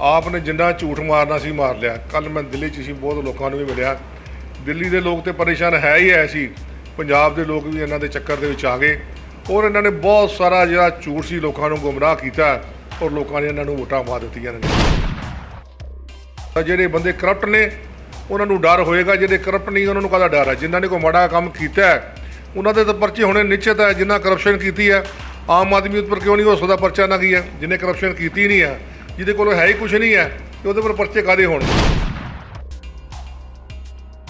ਆਪ ਨੇ ਜਿੰਨਾ ਝੂਠ ਮਾਰਨਾ ਸੀ ਮਾਰ ਲਿਆ। ਕੱਲ ਮੈਂ ਦਿੱਲੀ 'ਚ ਸੀ, ਬਹੁਤ ਲੋਕਾਂ ਨੂੰ ਵੀ ਮਿਲਿਆ। ਦਿੱਲੀ ਦੇ ਲੋਕ ਤੇ ਪਰੇਸ਼ਾਨ ਹੈ ਹੀ ਐ ਸੀ। ਪੰਜਾਬ ਦੇ ਲੋਕ ਵੀ ਇਹਨਾਂ ਦੇ ਚੱਕਰ ਦੇ ਵਿੱਚ ਆ ਗਏ। ਔਰ ਇਹਨਾਂ ਨੇ ਬਹੁਤ ਸਾਰਾ ਜਿਹੜਾ ਝੂਠ ਸੀ ਲੋਕਾਂ ਨੂੰ ਗੁੰਮਰਾਹ ਕੀਤਾ ਔਰ ਲੋਕਾਂ ਨੇ ਇਹਨਾਂ ਨੂੰ ਵੋਟਾਂ ਪਾ ਦਿੱਤੀਆਂ ਨੇ। ਤਾਂ ਜਿਹੜੇ ਬੰਦੇ ਕਰਪਟ ਨੇ, ਉਹਨਾਂ ਨੂੰ ਡਰ ਹੋਏਗਾ। ਜਿਹੜੇ ਕਰਪਟ ਨਹੀਂ, ਉਹਨਾਂ ਨੂੰ ਕਾਹਦਾ ਡਰ ਹੈ? ਜਿਨ੍ਹਾਂ ਨੇ ਕੋਈ ਮਾੜਾ ਕੰਮ ਕੀਤਾ ਉਹਨਾਂ ਦੇ ਤਾਂ ਪਰਚੇ ਹੋਣੇ ਨਿਸ਼ਚਿਤ ਹੈ। ਜਿਨ੍ਹਾਂ ਕਰਪਸ਼ਨ ਕੀਤੀ ਹੈ, ਆਮ ਆਦਮੀ ਉੱਪਰ ਕਿਉਂ ਨਹੀਂ ਹੋ ਸਕਦਾ ਪਰਚਾ? ਨਾ ਕੀ ਹੈ? ਜਿਹਨੇ ਕਰਪਸ਼ਨ ਕੀਤੀ ਨਹੀਂ ਹੈ ਜਿਹਦੇ ਕੋਲ ਹੈ ਹੀ ਕੁਝ ਨਹੀਂ ਹੈ ਤੇ ਉਹਦੇ ਉੱਪਰ ਪਰਚੇ ਕਾਦੇ ਹੋਣਗੇ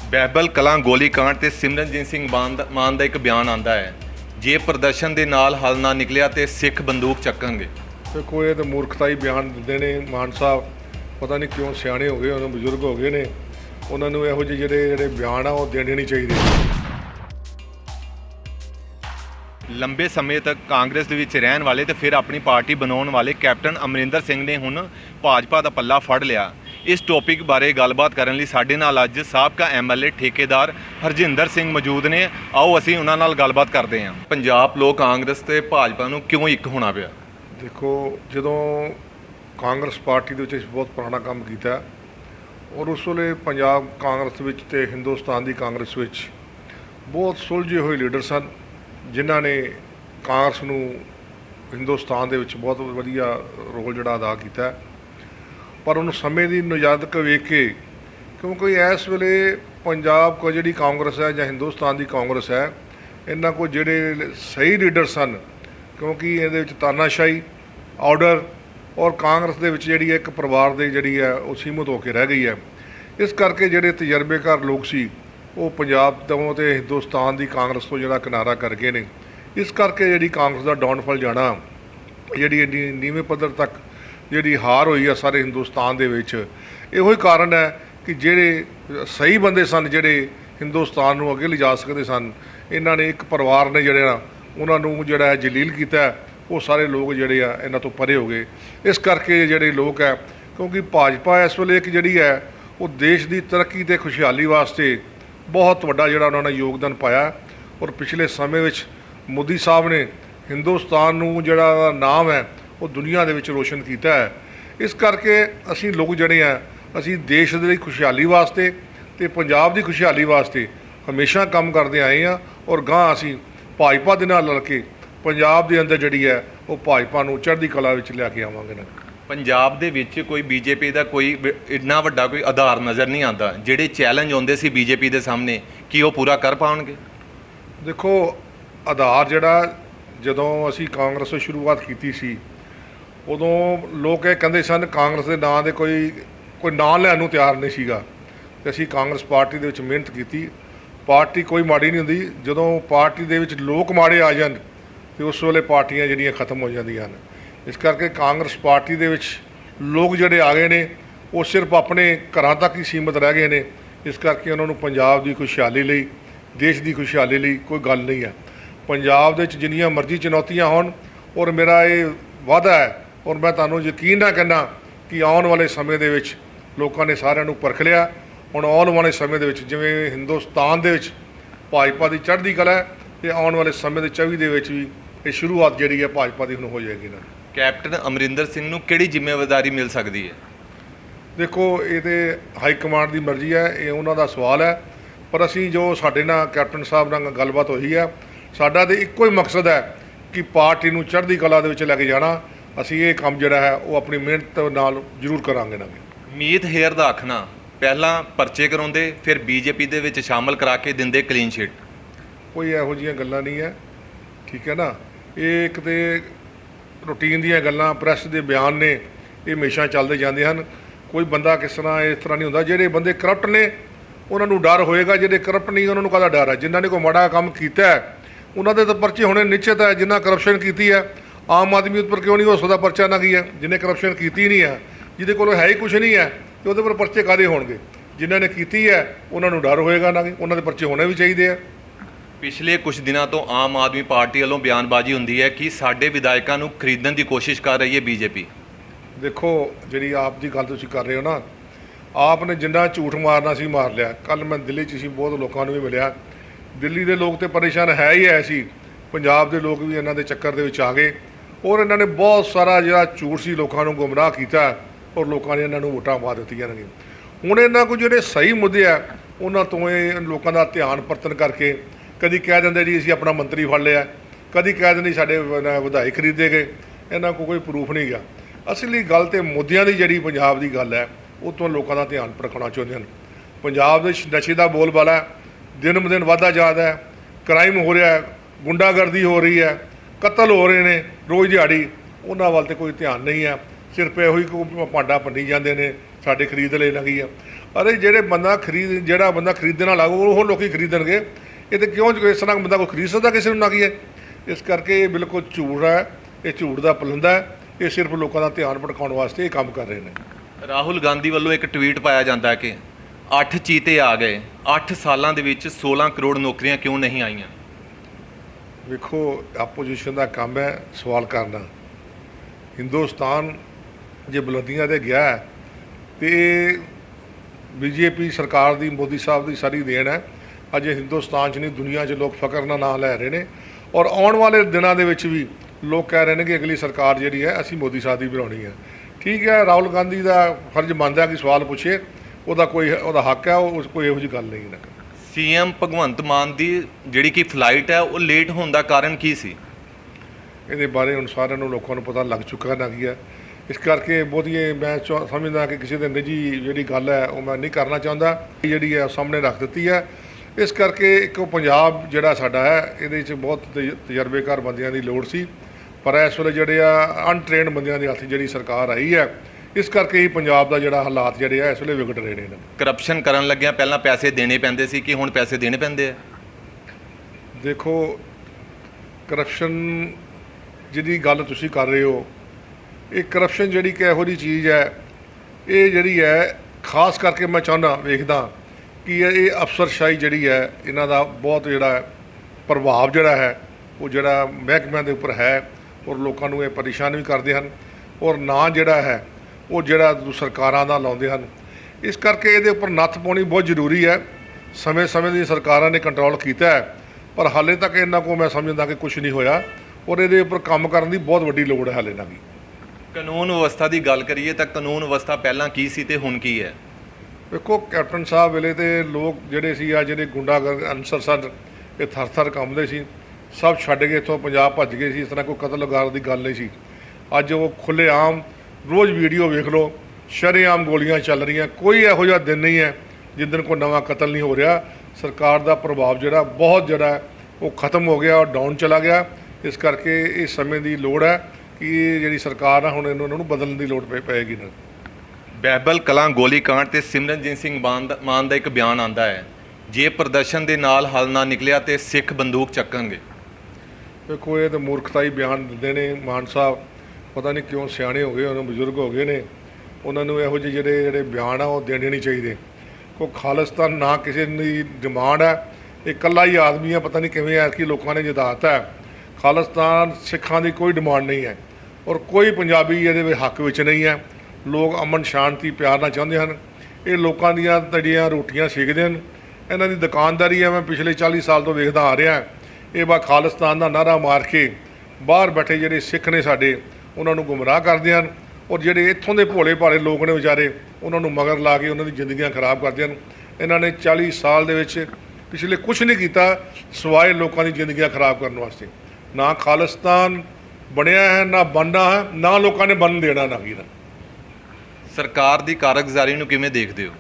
ਬਹਿਬਲ ਕਲਾਂ ਗੋਲੀकांड ਤੇ ਸਿਮਰਨਜੀਤ ਸਿੰਘ ਮਾਨ ਦਾ- ਮਾਨ ਦਾ ਇੱਕ ਬਿਆਨ ਆਂਦਾ ਹੈ। ਜੇ ਪ੍ਰਦਰਸ਼ਨ ਦੇ ਨਾਲ ਹੱਲ ਨਾ ਨਿਕਲਿਆ ਤੇ ਸਿੱਖ ਬੰਦੂਕ ਚੱਕਣਗੇ। ਦੇਖੋ ਇਹ ਤਾਂ ਮੂਰਖਤਾਈ ਬਿਆਨ ਦਿੰਦੇ ਨੇ ਮਾਨ ਸਾਹਿਬ। ਪਤਾ ਨਹੀਂ ਕਿਉਂ ਸਿਆਣੇ ਹੋ ਗਏ ਉਹਨਾਂ ਬਜ਼ੁਰਗ ਹੋ ਗਏ ਨੇ। ਉਹਨਾਂ ਨੂੰ ਇਹੋ ਜਿਹੇ ਜਿਹੜੇ ਜਿਹੜੇ ਬਿਆਨ ਆ ਉਹ ਦੇਣੇ ਨਹੀਂ ਚਾਹੀਦੇ। ਲੰਬੇ ਸਮੇਂ ਤੱਕ ਕਾਂਗਰਸ ਦੇ ਵਿੱਚ ਰਹਿਣ ਵਾਲੇ ਤੇ ਫਿਰ ਆਪਣੀ ਪਾਰਟੀ ਬਣਾਉਣ ਵਾਲੇ ਕੈਪਟਨ ਅਮਰਿੰਦਰ ਸਿੰਘ ਨੇ ਹੁਣ ਭਾਜਪਾ ਦਾ ਪੱਲਾ ਫੜ ਲਿਆ। ਇਸ ਟੌਪਿਕ ਬਾਰੇ ਗੱਲਬਾਤ ਕਰਨ ਲਈ ਸਾਡੇ ਨਾਲ ਅੱਜ ਸਾਬਕਾ ਐਮਐਲਏ ਠੇਕੇਦਾਰ ਹਰਜਿੰਦਰ ਸਿੰਘ ਮੌਜੂਦ ਨੇ। ਆਓ ਅਸੀਂ ਉਹਨਾਂ ਨਾਲ ਗੱਲਬਾਤ ਕਰਦੇ ਹਾਂ। ਪੰਜਾਬ ਲੋਕ ਕਾਂਗਰਸ ਤੇ ਭਾਜਪਾ ਨੂੰ ਕਿਉਂ ਇੱਕ ਹੋਣਾ ਪਿਆ? ਦੇਖੋ, ਜਦੋਂ ਕਾਂਗਰਸ ਪਾਰਟੀ ਦੇ ਵਿੱਚ ਬਹੁਤ ਪੁਰਾਣਾ ਕੰਮ ਕੀਤਾ, ਔਰ ਉਸ ਵੇਲੇ ਪੰਜਾਬ ਕਾਂਗਰਸ ਵਿੱਚ ਤੇ ਹਿੰਦੁਸਤਾਨ ਦੀ ਕਾਂਗਰਸ ਵਿੱਚ ਬਹੁਤ ਸੁਲਝੇ ਹੋਏ ਲੀਡਰ ਸਨ। ਜਿਨ੍ਹਾਂ ਨੇ ਕਾਂਗਰਸ ਨੂੰ ਹਿੰਦੁਸਤਾਨ ਦੇ ਵਿੱਚ ਬਹੁਤ ਵਧੀਆ ਰੋਲ ਜਿਹੜਾ ਅਦਾ ਕੀਤਾ ਪਰ ਉਹਨੂੰ ਸਮੇਂ ਦੀ ਨੁਜਾਦਕ ਵੇਖ ਕੇ, ਕਿਉਂਕਿ ਇਸ ਵੇਲੇ ਪੰਜਾਬ ਕੋ ਜਿਹੜੀ ਕਾਂਗਰਸ ਹੈ ਜਾਂ ਹਿੰਦੁਸਤਾਨ ਦੀ ਕਾਂਗਰਸ ਹੈ, ਇਹਨਾਂ ਕੋ ਜਿਹੜੇ ਸਹੀ ਲੀਡਰ ਸਨ, ਕਿਉਂਕਿ ਇਹਦੇ ਵਿੱਚ ਤਾਨਾਸ਼ਾਹੀ ਆਰਡਰ ਔਰ ਕਾਂਗਰਸ ਦੇ ਵਿੱਚ ਜਿਹੜੀ ਹੈ ਇੱਕ ਪਰਿਵਾਰ ਦੇ ਜਿਹੜੀ ਹੈ, ਉਹ ਸੀਮਤ ਹੋ ਕੇ ਰਹਿ ਗਈ ਹੈ। ਇਸ ਕਰਕੇ ਜਿਹੜੇ ਤਜਰਬੇਕਾਰ ਲੋਕ ਸੀ ਉਹ ਪੰਜਾਬ ਤੋਂ ਤੇ ਹਿੰਦੁਸਤਾਨ ਦੀ ਕਾਂਗਰਸ ਤੋਂ ਜਿਹੜਾ ਕਿਨਾਰਾ ਕਰ ਗਏ ਨੇ। ਇਸ ਕਰਕੇ ਜਿਹੜੀ ਕਾਂਗਰਸ ਦਾ ਡਾਊਨਫਾਲ ਜਾਣਾ, ਜਿਹੜੀ ਇੰਨੀ ਨੀਵੇਂ ਪੱਧਰ ਤੱਕ ਜਿਹੜੀ ਹਾਰ ਹੋਈ ਆ ਸਾਰੇ ਹਿੰਦੁਸਤਾਨ ਦੇ ਵਿੱਚ, ਇਹੋ ਹੀ ਕਾਰਨ ਹੈ ਕਿ ਜਿਹੜੇ ਸਹੀ ਬੰਦੇ ਸਨ, ਜਿਹੜੇ ਹਿੰਦੁਸਤਾਨ ਨੂੰ ਅੱਗੇ ਲਿਜਾ ਸਕਦੇ ਸਨ, ਇਹਨਾਂ ਨੇ ਇੱਕ ਪਰਿਵਾਰ ਨੇ ਜਿਹੜੇ ਨਾ, ਉਹਨਾਂ ਨੂੰ ਜਿਹੜਾ ਜਲੀਲ ਕੀਤਾ ਉਹ ਸਾਰੇ ਲੋਕ ਜਿਹੜੇ ਆ ਇਹਨਾਂ ਤੋਂ ਪਰੇ ਹੋ ਗਏ। ਇਸ ਕਰਕੇ ਜਿਹੜੇ ਲੋਕ ਹੈ, ਕਿਉਂਕਿ ਭਾਜਪਾ ਇਸ ਵੇਲੇ ਇੱਕ ਜਿਹੜੀ ਹੈ, ਉਹ ਦੇਸ਼ ਦੀ ਤਰੱਕੀ ਤੇ ਖੁਸ਼ਹਾਲੀ ਵਾਸਤੇ ਬਹੁਤ ਵੱਡਾ ਜਿਹੜਾ ਉਹਨਾਂ ਨੇ ਯੋਗਦਾਨ ਪਾਇਆ। ਔਰ ਪਿਛਲੇ ਸਮੇਂ ਵਿੱਚ ਮੋਦੀ ਸਾਹਿਬ ਨੇ ਹਿੰਦੁਸਤਾਨ ਨੂੰ ਜਿਹੜਾ ਨਾਮ ਹੈ, ਉਹ ਦੁਨੀਆ ਦੇ ਵਿੱਚ ਰੋਸ਼ਨ ਕੀਤਾ ਹੈ। ਇਸ ਕਰਕੇ ਅਸੀਂ ਲੋਕ ਜਿਹੜੇ ਆ, ਅਸੀਂ ਦੇਸ਼ ਦੇ ਲਈ ਖੁਸ਼ਹਾਲੀ ਵਾਸਤੇ ਤੇ ਪੰਜਾਬ ਦੀ ਖੁਸ਼ਹਾਲੀ ਵਾਸਤੇ ਹਮੇਸ਼ਾ ਕੰਮ ਕਰਦੇ ਆਏ ਆ ਔਰ ਗਾਂ ਅਸੀਂ ਭਾਜਪਾ ਦੇ ਨਾਲ ਲੜ ਕੇ ਪੰਜਾਬ ਦੇ ਅੰਦਰ ਜਿਹੜੀ ਹੈ, ਉਹ ਭਾਜਪਾ ਨੂੰ ਚੜ੍ਹਦੀ ਕਲਾ ਵਿੱਚ ਲਿਆ ਕੇ ਆਵਾਂਗੇ ਨਾ। ਪੰਜਾਬ ਦੇ ਵਿੱਚ ਕੋਈ ਬੀਜੇਪੀ ਦਾ ਕੋਈ ਵ- ਇੰਨਾ ਵੱਡਾ ਕੋਈ ਆਧਾਰ ਨਜ਼ਰ ਨਹੀਂ ਆਉਂਦਾ। ਜਿਹੜੇ ਚੈਲੰਜ ਆਉਂਦੇ ਸੀ ਬੀਜੇਪੀ ਦੇ ਸਾਹਮਣੇ, ਕੀ ਉਹ ਪੂਰਾ ਕਰ ਪਾਉਣਗੇ? ਦੇਖੋ, ਆਧਾਰ ਜਿਹੜਾ ਜਦੋਂ ਅਸੀਂ ਕਾਂਗਰਸ ਤੋਂ ਸ਼ੁਰੂਆਤ ਕੀਤੀ ਸੀ, ਉਦੋਂ ਲੋਕ ਇਹ ਕਹਿੰਦੇ ਸਨ ਕਾਂਗਰਸ ਦੇ ਨਾਂ ਦੇ ਕੋਈ ਕੋਈ ਨਾਂ ਲੈਣ ਨੂੰ ਤਿਆਰ ਨਹੀਂ ਸੀਗਾ। ਤੇ ਅਸੀਂ ਕਾਂਗਰਸ ਪਾਰਟੀ ਦੇ ਵਿੱਚ ਮਿਹਨਤ ਕੀਤੀ। ਪਾਰਟੀ ਕੋਈ ਮਾੜੀ ਨਹੀਂ ਹੁੰਦੀ। ਜਦੋਂ ਪਾਰਟੀ ਦੇ ਵਿੱਚ ਲੋਕ ਮਾੜੇ ਆ ਜਾਣ, ਤੇ ਉਸ ਵੇਲੇ ਪਾਰਟੀਆਂ ਜਿਹੜੀਆਂ ਖਤਮ ਹੋ ਜਾਂਦੀਆਂ ਹਨ। ਇਸ ਕਰਕੇ ਕਾਂਗਰਸ ਪਾਰਟੀ ਦੇ ਵਿੱਚ ਲੋਕ ਜਿਹੜੇ ਆ ਗਏ ਨੇ, ਉਹ ਸਿਰਫ ਆਪਣੇ ਘਰਾਂ ਤੱਕ ਹੀ ਸੀਮਤ ਰਹਿ ਗਏ ਨੇ। ਇਸ ਕਰਕੇ ਉਹਨਾਂ ਨੂੰ ਪੰਜਾਬ ਦੀ ਖੁਸ਼ਹਾਲੀ ਲਈ, ਦੇਸ਼ ਦੀ ਖੁਸ਼ਹਾਲੀ ਲਈ ਕੋਈ ਗੱਲ ਨਹੀਂ ਹੈ। ਪੰਜਾਬ ਦੇ ਵਿੱਚ ਜਿੰਨੀਆਂ ਮਰਜ਼ੀ ਚੁਣੌਤੀਆਂ ਹੋਣ, ਔਰ ਮੇਰਾ ਇਹ ਵਾਅਦਾ ਹੈ, ਔਰ ਮੈਂ ਤੁਹਾਨੂੰ ਯਕੀਨ ਨਾਲ ਕਹਿੰਦਾ ਕਿ ਆਉਣ ਵਾਲੇ ਸਮੇਂ ਦੇ ਵਿੱਚ ਲੋਕਾਂ ਨੇ ਸਾਰਿਆਂ ਨੂੰ ਪਰਖ ਲਿਆ। ਹੁਣ ਆਉਣ ਵਾਲੇ ਸਮੇਂ ਦੇ ਵਿੱਚ ਜਿਵੇਂ ਹਿੰਦੁਸਤਾਨ ਦੇ ਵਿੱਚ ਭਾਜਪਾ ਦੀ ਚੜ੍ਹਦੀ ਕਲਾ ਹੈ, ਤੇ ਆਉਣ ਵਾਲੇ ਸਮੇਂ ਦੇ 24 ਦੇ ਵਿੱਚ ਵੀ ਇਹ ਸ਼ੁਰੂਆਤ ਜਿਹੜੀ ਹੈ ਭਾਜਪਾ ਦੀ ਹੁਣ ਹੋ ਜਾਏਗੀ ਨਾ ਕੈਪਟਨ ਅਮਰਿੰਦਰ ਸਿੰਘ ਨੂੰ ਕਿਹੜੀ ਜ਼ਿੰਮੇਵਾਰੀ ਮਿਲ ਸਕਦੀ ਹੈ? ਦੇਖੋ ਇਹ ਤੇ ਹਾਈ ਕਮਾਂਡ ਦੀ ਮਰਜ਼ੀ ਹੈ ਇਹ ਉਹਨਾਂ ਦਾ ਸਵਾਲ ਹੈ। ਪਰ ਅਸੀਂ ਜੋ ਸਾਡੇ ਨਾਲ ਕੈਪਟਨ ਸਾਹਿਬ ਨਾਲ ਗੱਲਬਾਤ ਹੋਈ ਹੈ ਸਾਡਾ ਤੇ ਇੱਕੋ ਹੀ ਮਕਸਦ ਹੈ ਕਿ ਪਾਰਟੀ ਨੂੰ ਚੜ੍ਹਦੀ ਕਲਾ ਦੇ ਵਿੱਚ ਲੈ ਕੇ ਜਾਣਾ। ਅਸੀਂ ਇਹ ਕੰਮ ਜਿਹੜਾ ਹੈ ਉਹ ਆਪਣੀ ਮਿਹਨਤ ਨਾਲ ਜ਼ਰੂਰ ਕਰਾਂਗੇ ਨਾ। ਮੀਤ ਹੇਅਰ ਦਾ ਆਖਣਾ ਪਹਿਲਾਂ ਪਰਚੇ ਕਰਾਉਂਦੇ ਫਿਰ ਬੀਜੇਪੀ ਦੇ ਵਿੱਚ ਸ਼ਾਮਲ ਕਰਾ ਕੇ ਦਿੰਦੇ ਕਲੀਨ ਸ਼ੀਟ ਕੋਈ ਇਹੋ ਜਿਹੀਆਂ ਗੱਲਾਂ ਨਹੀਂ ਹੈ ਠੀਕ ਹੈ ਨਾ? ਇਹ ਇੱਕ ਤੇ ਰੂਟੀਨ ਦੀਆਂ ਗੱਲਾਂ, ਪ੍ਰੈਸ ਦੇ ਬਿਆਨ ਨੇ, ਇਹ ਹਮੇਸ਼ਾ ਚੱਲਦੇ ਜਾਂਦੇ ਹਨ। ਕੋਈ ਬੰਦਾ ਕਿਸ ਤਰ੍ਹਾਂ ਇਸ ਤਰ੍ਹਾਂ ਨਹੀਂ ਹੁੰਦਾ। ਜਿਹੜੇ ਬੰਦੇ ਕਰਪਟ ਨੇ, ਉਹਨਾਂ ਨੂੰ ਡਰ ਹੋਏਗਾ। ਜਿਹੜੇ ਕਰਪਟ ਨਹੀਂ, ਉਹਨਾਂ ਨੂੰ ਕਾਹਦਾ ਡਰ ਹੈ? ਜਿਨ੍ਹਾਂ ਨੇ ਕੋਈ ਮਾੜਾ ਕੰਮ ਕੀਤਾ ਹੈ, ਉਹਨਾਂ ਦੇ ਤਾਂ ਪਰਚੇ ਹੋਣੇ ਨਿਸ਼ਚਿਤ ਹੈ। ਜਿਨ੍ਹਾਂ ਕਰਪਸ਼ਨ ਕੀਤੀ ਹੈ, ਆਮ ਆਦਮੀ ਉੱਪਰ ਕਿਉਂ ਨਹੀਂ ਹੋ ਸਕਦਾ? ਪਰਚਾ ਨਾ ਕੀ ਹੈ। ਜਿਹਨੇ ਕਰਪਸ਼ਨ ਕੀਤੀ ਨਹੀਂ ਹੈ, ਜਿਹਦੇ ਕੋਲ ਹੈ ਹੀ ਕੁਝ ਨਹੀਂ ਹੈ, ਤੇ ਉਹਦੇ ਉੱਪਰ ਪਰਚੇ ਕਾਦੇ ਹੋਣਗੇ? ਜਿਨ੍ਹਾਂ ਨੇ ਕੀਤੀ ਹੈ, ਉਹਨਾਂ ਨੂੰ ਡਰ ਹੋਏਗਾ ਨਾ ਕਿ ਉਹਨਾਂ ਦੇ ਪਰਚੇ ਹੋਣੇ ਵੀ ਚਾਹੀਦੇ ਆ। ਪਿਛਲੇ ਕੁਝ ਦਿਨਾਂ ਤੋਂ ਆਮ ਆਦਮੀ ਪਾਰਟੀ ਵੱਲੋਂ ਬਿਆਨਬਾਜ਼ੀ ਹੁੰਦੀ ਹੈ ਕਿ ਸਾਡੇ ਵਿਧਾਇਕਾਂ ਨੂੰ ਖਰੀਦਣ ਦੀ ਕੋਸ਼ਿਸ਼ ਕਰ ਰਹੀ ਹੈ ਬੀਜੇਪੀ। ਦੇਖੋ, ਜਿਹੜੀ ਆਪ ਦੀ ਗੱਲ ਤੁਸੀਂ ਕਰ ਰਹੇ ਹੋ ਨਾ ਆਪ ਨੇ ਜਿੰਨਾ ਝੂਠ ਮਾਰਨਾ ਸੀ ਮਾਰ ਲਿਆ। ਕੱਲ ਮੈਂ ਦਿੱਲੀ 'ਚ ਸੀ, ਬਹੁਤ ਲੋਕਾਂ ਨੂੰ ਵੀ ਮਿਲਿਆ। ਦਿੱਲੀ ਦੇ ਲੋਕ ਤੇ ਪਰੇਸ਼ਾਨ ਹੈ ਹੀ ਐ ਸੀ ਪੰਜਾਬ ਦੇ ਲੋਕ ਵੀ ਇਹਨਾਂ ਦੇ ਚੱਕਰ ਦੇ ਵਿੱਚ ਆ ਗਏ। ਔਰ ਇਹਨਾਂ ਨੇ ਬਹੁਤ ਸਾਰਾ ਜਿਹੜਾ ਝੂਠ ਸੀ ਲੋਕਾਂ ਨੂੰ ਗੁੰਮਰਾਹ ਕੀਤਾ ਔਰ ਲੋਕਾਂ ਨੇ ਇਹਨਾਂ ਨੂੰ ਵੋਟਾਂ ਪਾ ਦਿੱਤੀਆਂ ਨੇ ਹੁਣ ਇਹਨਾਂ ਕੋਲ ਜਿਹੜੇ ਸਹੀ ਮੁੱਦੇ ਆ, ਉਹਨਾਂ ਤੋਂ ਇਹ ਲੋਕਾਂ ਦਾ ਧਿਆਨ ਪਰਤਨ ਕਰਕੇ ਕਦੀ ਕਹਿ ਦਿੰਦੇ ਜੀ ਅਸੀਂ ਆਪਣਾ ਮੰਤਰੀ ਫੜ ਲਿਆ। ਕਦੀ ਕਹਿ ਦਿੰਦੇ ਸਾਡੇ ਵਿਧਾਇਕ ਖਰੀਦੇ ਗਏ। ਇਹਨਾਂ ਕੋਲ ਕੋਈ ਪ੍ਰੂਫ ਨਹੀਂ ਗਾ ਅਸਲੀ ਗੱਲ ਤੇ ਮੁੱਦਿਆਂ ਦੀ ਜਿਹੜੀ ਪੰਜਾਬ ਦੀ ਗੱਲ ਹੈ ਉਹ ਤੋਂ ਲੋਕਾਂ ਦਾ ਧਿਆਨ ਰੱਖਣਾ ਚਾਹੁੰਦੇ ਹਨ। ਪੰਜਾਬ ਦੇ ਨਸ਼ੇ ਦਾ ਬੋਲਬਾਲਾ ਹੈ, ਦਿਨ ਬ ਦਿਨ ਵਾਧਾ ਜਾ ਰਿਹਾ ਹੈ। ਕ੍ਰਾਈਮ ਹੋ ਰਿਹਾ ਹੈ। ਗੁੰਡਾਗਰਦੀ ਹੋ ਰਹੀ ਹੈ। ਕਤਲ ਹੋ ਰਹੇ ਨੇ। ਰੋਜ਼ ਦਿਹਾੜੀ ਉਹਨਾਂ ਵੱਲ ਤੇ ਕੋਈ ਧਿਆਨ ਨਹੀਂ ਹੈ। ਸਿਰਫ ਇਹੋ ਹੀ ਕੋ ਭਾਂਡਾ ਭੰਡੀ ਜਾਂਦੇ ਨੇ। ਸਾਡੇ ਖਰੀਦ ਲੈ ਲੱਗੀ ਆ ਅਰੇ ਜਿਹੜੇ ਬੰਦਾ ਖਰੀਦ ਜਿਹੜਾ ਬੰਦਾ ਖਰੀਦਣ ਵਾਲਾ ਉਹ ਉਹ ਲੋਕੀ ਖਰੀਦਣਗੇ। ਇਹ ਤੇ ਕਿਉਂ ਇਸ ਤਰ੍ਹਾਂ ਬੰਦਾ ਕੋਈ ਖਰੀਦ ਸਕਦਾ ਕਿਸੇ ਨੂੰ ਨਾ ਕੀ ਹੈ ਇਸ ਕਰਕੇ ਇਹ ਬਿਲਕੁਲ ਝੂਠ ਹੈ ਇਹ ਝੂਠ ਦਾ ਪਲੰਦਾ ਹੈ ਇਹ ਸਿਰਫ ਲੋਕਾਂ ਦਾ ਧਿਆਨ ਭਟਕਾਉਣ ਵਾਸਤੇ ਇਹ ਕੰਮ ਕਰ ਰਹੇ ਨੇ। ਰਾਹੁਲ ਗਾਂਧੀ ਵੱਲੋਂ ਇੱਕ ਟਵੀਟ ਪਾਇਆ ਜਾਂਦਾ ਕਿ 8 ਚੀਤੇ ਆ ਗਏ 8 ਸਾਲਾਂ ਦੇ ਵਿੱਚ 16 ਕਰੋੜ ਨੌਕਰੀਆਂ ਕਿਉਂ ਨਹੀਂ ਆਈਆਂ? ਵੇਖੋ ਆਪੋਜੀਸ਼ਨ ਦਾ ਕੰਮ ਹੈ ਸਵਾਲ ਕਰਨਾ। ਹਿੰਦੁਸਤਾਨ ਜੇ ਬੁਲੰਦੀਆਂ ਤੇ ਗਿਆ ਤੇ ਬੀਜੇਪੀ ਸਰਕਾਰ ਦੀ ਮੋਦੀ ਸਾਹਿਬ ਦੀ ਸਾਰੀ ਦੇਣ ਹੈ। ਅਜੇ ਹਿੰਦੁਸਤਾਨ 'ਚ ਨਹੀਂ ਦੁਨੀਆ 'ਚ ਲੋਕ ਫਕਰ ਨਾਲ ਨਾਂ ਲੈ ਰਹੇ ਨੇ। ਔਰ ਆਉਣ ਵਾਲੇ ਦਿਨਾਂ ਦੇ ਵਿੱਚ ਵੀ ਲੋਕ ਕਹਿ ਰਹੇ ਨੇ ਕਿ ਅਗਲੀ ਸਰਕਾਰ ਜਿਹੜੀ ਹੈ ਅਸੀਂ ਮੋਦੀ ਸਾਹਿਬ ਦੀ ਬਣਾਉਣੀ ਹੈ। ਠੀਕ ਹੈ ਰਾਹੁਲ ਗਾਂਧੀ ਦਾ ਫਰਜ਼ ਬਣਦਾ ਕਿ ਸਵਾਲ ਪੁੱਛੇ ਉਹਦਾ ਕੋਈ ਉਹਦਾ ਹੱਕ ਹੈ ਉਹ ਕੋਈ ਇਹੋ ਜਿਹੀ ਗੱਲ ਨਹੀਂ ਹੈ। ਸੀਐਮ ਭਗਵੰਤ ਮਾਨ ਦੀ ਜਿਹੜੀ ਕਿ ਫਲਾਈਟ ਹੈ ਉਹ ਲੇਟ ਹੋਣ ਦਾ ਕਾਰਨ ਕੀ ਸੀ? ਇਹਦੇ ਬਾਰੇ ਹੁਣ ਸਾਰਿਆਂ ਨੂੰ ਲੋਕਾਂ ਨੂੰ ਪਤਾ ਲੱਗ ਚੁੱਕਾ ਨਾ ਹੈ। ਇਸ ਕਰਕੇ ਬਹੁਤੀਏ ਮੈਂ ਸਮਝਦਾ ਕਿ ਕਿਸੇ ਦੇ ਨਿੱਜੀ ਜਿਹੜੀ ਗੱਲ ਹੈ ਉਹ ਮੈਂ ਨਹੀਂ ਕਰਨਾ ਚਾਹੁੰਦਾ। ਜਿਹੜੀ ਹੈ ਸਾਹਮਣੇ ਰੱਖ ਦਿੱਤੀ ਹੈ। ਇਸ ਕਰਕੇ ਇੱਕ ਉਹ ਪੰਜਾਬ ਜਿਹੜਾ ਸਾਡਾ ਹੈ ਇਹਦੇ ਵਿੱਚ ਬਹੁਤ ਤਜ- ਤਜਰਬੇਕਾਰ ਬੰਦਿਆਂ ਦੀ ਲੋੜ ਸੀ। ਪਰ ਇਸ ਵੇਲੇ ਜਿਹੜੇ ਆ ਅਨਟ੍ਰੇਨਡ ਬੰਦਿਆਂ ਦੇ ਹੱਥ ਜਿਹੜੀ ਸਰਕਾਰ ਆਈ ਹੈ ਇਸ ਕਰਕੇ ਹੀ ਪੰਜਾਬ ਦਾ ਜਿਹੜਾ ਹਾਲਾਤ ਜਿਹੜੇ ਆ ਇਸ ਵੇਲੇ ਵਿਗੜ ਰਹੇ ਨੇ ਕਰਪਸ਼ਨ ਕਰਨ ਲੱਗਿਆ ਪਹਿਲਾਂ ਪੈਸੇ ਦੇਣੇ ਪੈਂਦੇ ਸੀ ਕਿ ਹੁਣ ਪੈਸੇ ਦੇਣੇ ਪੈਂਦੇ ਆ? ਦੇਖੋ ਕਰਪਸ਼ਨ ਜਿਹਦੀ ਗੱਲ ਤੁਸੀਂ ਕਰ ਰਹੇ ਹੋ ਇਹ ਕਰਪਸ਼ਨ ਜਿਹੜੀ ਕਿ ਇਹੋ ਜਿਹੀ ਚੀਜ਼ ਹੈ ਇਹ ਜਿਹੜੀ ਹੈ ਖਾਸ ਕਰਕੇ ਮੈਂ ਚਾਹੁੰਦਾ ਵੇਖਦਾ ਕੀ ਹੈ, ਇਹ ਅਫਸਰਸ਼ਾਹੀ ਜਿਹੜੀ ਹੈ, ਇਹਨਾਂ ਦਾ ਬਹੁਤ ਜਿਹੜਾ ਪ੍ਰਭਾਵ ਜਿਹੜਾ ਹੈ, ਉਹ ਜਿਹੜਾ ਮਹਿਕਮਿਆਂ ਦੇ ਉੱਪਰ ਹੈ ਔਰ ਲੋਕਾਂ ਨੂੰ ਇਹ ਪਰੇਸ਼ਾਨ ਵੀ ਕਰਦੇ ਹਨ ਔਰ ਨਾ ਜਿਹੜਾ ਹੈ, ਉਹ ਜਿਹੜਾ ਸਰਕਾਰਾਂ ਦਾ ਲਾਉਂਦੇ ਹਨ। ਇਸ ਕਰਕੇ ਇਹਦੇ ਉੱਪਰ ਨੱਥ ਪਾਉਣੀ ਬਹੁਤ ਜ਼ਰੂਰੀ ਹੈ। ਸਮੇਂ-ਸਮੇਂ ਦੀ ਸਰਕਾਰਾਂ ਨੇ ਕੰਟਰੋਲ ਕੀਤਾ ਹੈ, ਪਰ ਹਾਲੇ ਤੱਕ ਇਹਨਾਂ ਕੋ ਮੈਂ ਸਮਝਦਾ ਕਿ ਕੁਝ ਨਹੀਂ ਹੋਇਆ ਔਰ ਇਹਦੇ ਉੱਪਰ ਕੰਮ ਕਰਨ ਦੀ ਬਹੁਤ ਵੱਡੀ ਲੋੜ ਹੈ ਹਾਲੇ ਨਾ ਵੀ ਕਾਨੂੰਨ ਵਿਵਸਥਾ ਦੀ ਗੱਲ ਕਰੀਏ ਤਾਂ ਕਾਨੂੰਨ ਵਿਵਸਥਾ ਪਹਿਲਾਂ ਕੀ ਸੀ ਤੇ ਹੁਣ ਕੀ ਹੈ? ਵੇਖੋ ਕੈਪਟਨ ਸਾਹਿਬ ਵੇਲੇ ਤੇ ਲੋਕ ਜਿਹੜੇ ਸੀ ਆ ਜਿਹੜੇ ਗੁੰਡਾਗਰ ਅਨਸਰ ਸਨ, ਇਹ ਥਰ-ਥਰ ਕੰਬਦੇ ਸੀ। ਸਭ ਛੱਡ ਕੇ ਇੱਥੋਂ ਪੰਜਾਬ ਭੱਜ ਗਏ ਸੀ, ਇਸ ਤਰ੍ਹਾਂ ਕੋਈ ਕਤਲ ਵਗਾਰ ਦੀ ਗੱਲ ਨਹੀਂ ਸੀ। ਅੱਜ ਉਹ ਖੁੱਲੇ ਆਮ, ਰੋਜ਼ ਵੀਡੀਓ ਵੇਖ ਲਓ, ਸ਼ਰੇਆਮ ਗੋਲੀਆਂ ਚੱਲ ਰਹੀਆਂ, ਕੋਈ ਇਹੋ ਜਿਹਾ ਦਿਨ ਨਹੀਂ ਹੈ ਜਿੱਦਣ ਕੋਈ ਨਵਾਂ ਕਤਲ ਨਹੀਂ ਹੋ ਰਿਹਾ। ਸਰਕਾਰ ਦਾ ਪ੍ਰਭਾਵ ਜਿਹੜਾ ਬਹੁਤ ਜਿਹੜਾ ਉਹ ਖਤਮ ਹੋ ਗਿਆ ਔਰ ਡਾਊਨ ਚਲਾ ਗਿਆ। ਇਸ ਕਰਕੇ ਇਹ ਸਮੇਂ ਦੀ ਲੋੜ ਹੈ ਕਿ ਜਿਹੜੀ ਸਰਕਾਰ ਆ, ਹੁਣ ਇਹਨੂੰ ਇਹਨਾਂ ਨੂੰ ਬਦਲਣ ਦੀ ਲੋੜ ਪੈ- ਪਏਗੀ ਨਾ। ਬਹਿਬਲ ਕਲਾਂ ਗੋਲੀकांड ਤੇ ਸਿਮਰਨਜੀਤ ਸਿੰਘ ਮਾਨ ਦਾ ਮਾਨ ਦਾ ਇੱਕ ਬਿਆਨ ਆਂਦਾ ਹੈ। ਜੇ ਪ੍ਰਦਰਸ਼ਨ ਦੇ ਨਾਲ ਹੱਲ ਨਾ ਨਿਕਲਿਆ ਤੇ ਸਿੱਖ ਬੰਦੂਕ ਚੱਕਣਗੇ। ਦੇਖੋ, ਇਹ ਤਾਂ ਮੂਰਖਤਾ ਹੀ ਬਿਆਨ ਦਿੰਦੇ ਨੇ ਮਾਨ ਸਾਹਿਬ। ਪਤਾ ਨਹੀਂ ਕਿਉਂ ਸਿਆਣੇ ਹੋ ਗਏ, ਉਹਨਾਂ ਬਜ਼ੁਰਗ ਹੋ ਗਏ ਨੇ। ਉਹਨਾਂ ਨੂੰ ਇਹੋ ਜਿਹੇ ਜਿਹੜੇ ਜਿਹੜੇ ਬਿਆਨ ਆ, ਉਹ ਦੇਣੇ ਨਹੀਂ ਚਾਹੀਦੇ। ਕੋ ਖਾਲਿਸਤਾਨ ਨਾ ਕਿਸੇ ਦੀ ਡਿਮਾਂਡ ਹੈ। ਇਹ ਇਕੱਲਾ ਹੀ ਆਦਮੀ ਹੈ, ਪਤਾ ਨਹੀਂ ਕਿਵੇਂ ਐ ਕਿ ਲੋਕਾਂ ਨੇ ਜਿਤਾਤਾ ਹੈ। ਖਾਲਿਸਤਾਨ ਸਿੱਖਾਂ ਦੀ ਕੋਈ ਡਿਮਾਂਡ ਨਹੀਂ ਹੈ। ਔਰ ਕੋਈ ਪੰਜਾਬੀ ਇਹਦੇ ਵਿੱਚ ਹੱਕ ਵਿੱਚ ਨਹੀਂ ਹੈ। ਲੋਕ ਅਮਨ ਸ਼ਾਂਤੀ ਪਿਆਰ ਨਾਲ ਚਾਹੁੰਦੇ ਹਨ। ਇਹ ਲੋਕਾਂ ਦੀਆਂ ਤੜੀਆਂ ਰੋਟੀਆਂ ਸੇਕਦੇ ਹਨ। ਇਹਨਾਂ ਦੀ ਦੁਕਾਨਦਾਰੀ ਆ ਮੈਂ ਪਿਛਲੇ 40 ਸਾਲ ਤੋਂ ਵੇਖਦਾ ਆ ਰਿਹਾ ਇਹ ਬਾ ਖਾਲਿਸਤਾਨ ਦਾ ਨਾਰਾ ਮਾਰ ਕੇ ਬਾਹਰ ਬੈਠੇ ਜਿਹੜੇ ਸਿੱਖ ਨੇ ਸਾਡੇ, ਉਹਨਾਂ ਨੂੰ ਗੁੰਮਰਾਹ ਕਰਦੇ ਹਨ ਔਰ ਜਿਹੜੇ ਇੱਥੋਂ ਦੇ ਭੋਲੇ ਭਾਲੇ ਲੋਕ ਨੇ ਵਿਚਾਰੇ, ਉਹਨਾਂ ਨੂੰ ਮਗਰ ਲਾ ਕੇ ਉਹਨਾਂ ਦੀ ਜ਼ਿੰਦਗੀਆਂ ਖਰਾਬ ਕਰਦੇ ਹਨ। ਇਹਨਾਂ ਨੇ 40 ਸਾਲ ਦੇ ਵਿੱਚ ਪਿਛਲੇ ਕੁਝ ਨਹੀਂ ਕੀਤਾ, ਸਵਾਏ ਲੋਕਾਂ ਦੀ ਜ਼ਿੰਦਗੀਆਂ ਖਰਾਬ ਕਰਨ ਵਾਸਤੇ। ਨਾ ਖਾਲਿਸਤਾਨ ਬਣਿਆ ਹੈ, ਨਾ ਬਣਨਾ ਹੈ, ਨਾ ਲੋਕਾਂ ਨੇ ਬਣਨ ਦੇਣਾ ਨਾ ਵੀਰ ਸਰਕਾਰ ਦੀ ਕਾਰਗੁਜ਼ਾਰੀ ਨੂੰ ਕਿਵੇਂ ਦੇਖਦੇ ਹੋ?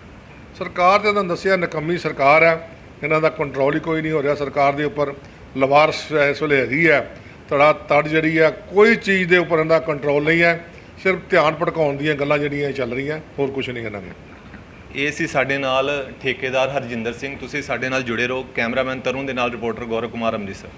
ਸਰਕਾਰ ਤੇ ਤੁਹਾਨੂੰ ਦੱਸਿਆ ਨਕੰਮੀ ਸਰਕਾਰ ਹੈ। ਇਹਨਾਂ ਦਾ ਕੰਟਰੋਲ ਹੀ ਕੋਈ ਨਹੀਂ ਹੋ ਰਿਹਾ। ਸਰਕਾਰ ਦੇ ਉੱਪਰ ਲਵਾਰਸ ਇਸ ਵੇਲੇ ਹੈਗੀ ਹੈ। ਤੜਾ ਤੜ ਜਿਹੜੀ ਹੈ ਕੋਈ ਚੀਜ਼ ਦੇ ਉੱਪਰ ਇਹਦਾ ਕੰਟਰੋਲ ਨਹੀਂ ਹੈ। ਸਿਰਫ ਧਿਆਨ ਭਟਕਾਉਣ ਦੀਆਂ ਗੱਲਾਂ ਜਿਹੜੀਆਂ ਚੱਲ ਰਹੀਆਂ। ਹੋਰ ਕੁਝ ਨਹੀਂ ਇਹਨਾਂ ਵਿੱਚ ਇਹ ਸੀ ਸਾਡੇ ਨਾਲ ਠੇਕੇਦਾਰ ਹਰਜਿੰਦਰ ਸਿੰਘ। ਤੁਸੀਂ ਸਾਡੇ ਨਾਲ ਜੁੜੇ ਰਹੋ। ਕੈਮਰਾਮੈਨ ਤਰੁਣ ਦੇ ਨਾਲ ਰਿਪੋਰਟਰ ਗੌਰਵ ਕੁਮਾਰ ਅੰਮ੍ਰਿਤਸਰ।